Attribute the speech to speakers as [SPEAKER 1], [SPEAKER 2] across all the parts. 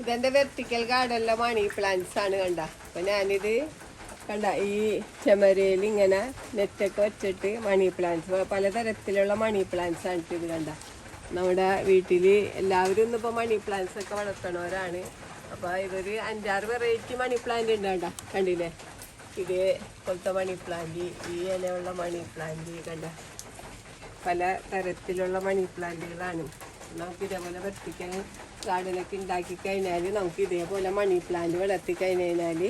[SPEAKER 1] ഇതെന്റെ വെർട്ടിക്കൽ ഗാർഡനിലെ മണി പ്ലാന്റ്സ് ആണ് കണ്ട. അപ്പൊ ഞാനിത് കണ്ട ഈ ചെമരയിൽ ഇങ്ങനെ നെറ്റൊക്കെ വെച്ചിട്ട് മണി പ്ലാന്റ്സ് പലതരത്തിലുള്ള മണി പ്ലാന്റ്സ് ആണ് ഇത് കണ്ട. നമ്മുടെ വീട്ടിൽ എല്ലാവരും ഇന്ന് ഇപ്പൊ മണി പ്ലാന്റ്സ് ഒക്കെ വളർത്തണവരാണ്. അപ്പോൾ ഇതൊരു അഞ്ചാറ് വെറൈറ്റി മണി പ്ലാന്റ് ഉണ്ട് കണ്ട. കണ്ടില്ലേ? ഇത് പോലത്തെ മണി പ്ലാന്റ് ഈ ഇലയുള്ള മണി പ്ലാന്റ് കണ്ട. പല തരത്തിലുള്ള മണി പ്ലാന്റുകളാണ് നമുക്ക് ഇതേപോലെ വെട്ടിക്കാൻ ഗാർഡനൊക്കെ ഉണ്ടാക്കി കഴിഞ്ഞാൽ നമുക്ക് ഇതേപോലെ മണി പ്ലാന്റ് വളർത്തി കഴിഞ്ഞാൽ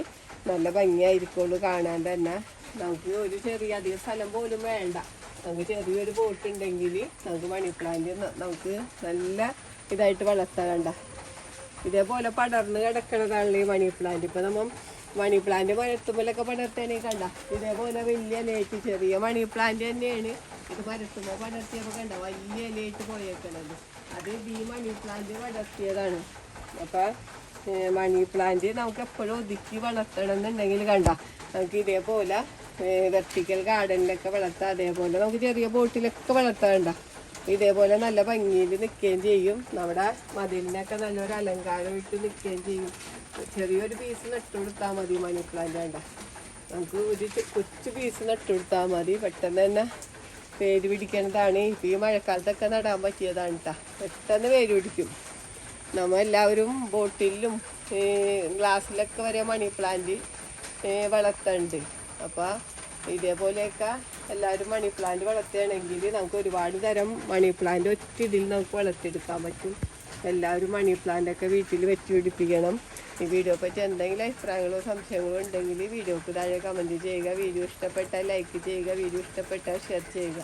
[SPEAKER 1] നല്ല ഭംഗിയായിരിക്കുള്ളൂ കാണാൻ തന്നെ. നമുക്ക് ഒരു ചെറിയ അധികം സ്ഥലം പോലും വേണ്ട. നമുക്ക് ചെറിയൊരു ബോട്ട് ഉണ്ടെങ്കിൽ നമുക്ക് മണി പ്ലാന്റ് നമുക്ക് നല്ല ഇതായിട്ട് വളർത്താൻ കണ്ട. ഇതേപോലെ പടർന്ന് കിടക്കണതാണല്ലോ ഈ മണി പ്ലാന്റ് ഇപ്പം നമ്മൾ മണി പ്ലാന്റ് വളർത്തുമ്പോഴൊക്കെ പടർത്തേനെ കണ്ട. ഇതേപോലെ വലിയ നേറ്റ് ചെറിയ മണി പ്ലാന്റ് തന്നെയാണ്. ഇത് മരത്തുമ്മ പടർത്തിയപ്പോ കണ്ട? വലിയ ഇലയായിട്ട് പോയേക്കണത്. അത് ഈ മണി പ്ലാന്റ് പടർത്തിയതാണ് അപ്പൊ മണി പ്ലാന്റ് നമുക്ക് എപ്പോഴും ഒതുക്കി വളർത്തണം എന്നുണ്ടെങ്കിൽ കണ്ട? നമുക്ക് ഇതേപോലെ വെർട്ടിക്കൽ ഗാർഡനിലൊക്കെ വളർത്താം. അതേപോലെ നമുക്ക് ചെറിയ ബോട്ടിലൊക്കെ വളർത്താൻ കണ്ട? ഇതേപോലെ നല്ല ഭംഗിയിൽ നിൽക്കുകയും ചെയ്യും. നമ്മുടെ മതിലിനൊക്കെ നല്ലൊരു അലങ്കാരം ഇട്ട് നിൽക്കുകയും ചെയ്യും. ചെറിയൊരു പീസ് നട്ടുകൊടുത്താൽ മതി മണി പ്ലാന്റ് വേണ്ട നമുക്ക് ഒരു കൊച്ചു പീസ് നട്ടുകൊടുത്താൽ മതി. പെട്ടെന്ന് തന്നെ വേര് പിടിക്കണതാണ്. ഇപ്പം ഈ മഴക്കാലത്തൊക്കെ നടാൻ പറ്റിയതാണ് കേട്ടോ പെട്ടെന്ന് വേര് പിടിക്കും. നമ്മൾ എല്ലാവരും ബോട്ടിലും ഗ്ലാസ്സിലൊക്കെ വരെ മണി പ്ലാന്റ് വളർത്തുന്നുണ്ട് അപ്പോൾ ഇതേപോലെയൊക്കെ എല്ലാവരും മണി പ്ലാന്റ് വളർത്തുകയാണെങ്കിൽ നമുക്ക് ഒരുപാട് തരം മണി പ്ലാന്റ് ഒറ്റ ഇതിൽ നമുക്ക് വളർത്തിയെടുക്കാൻ പറ്റും. എല്ലാവരും മണി പ്ലാന്റൊക്കെ വീട്ടിൽ വെച്ച് പിടിപ്പിക്കണം. ഈ വീഡിയോ പറ്റി എന്തെങ്കിലും അഭിപ്രായങ്ങളോ സംശയങ്ങളോ ഉണ്ടെങ്കിൽ വീഡിയോക്ക് താഴെ കമന്റ് ചെയ്യുക. വീഡിയോ ഇഷ്ടപ്പെട്ടാൽ ലൈക്ക് ചെയ്യുക. വീഡിയോ ഇഷ്ടപ്പെട്ടാൽ ഷെയർ ചെയ്യുക.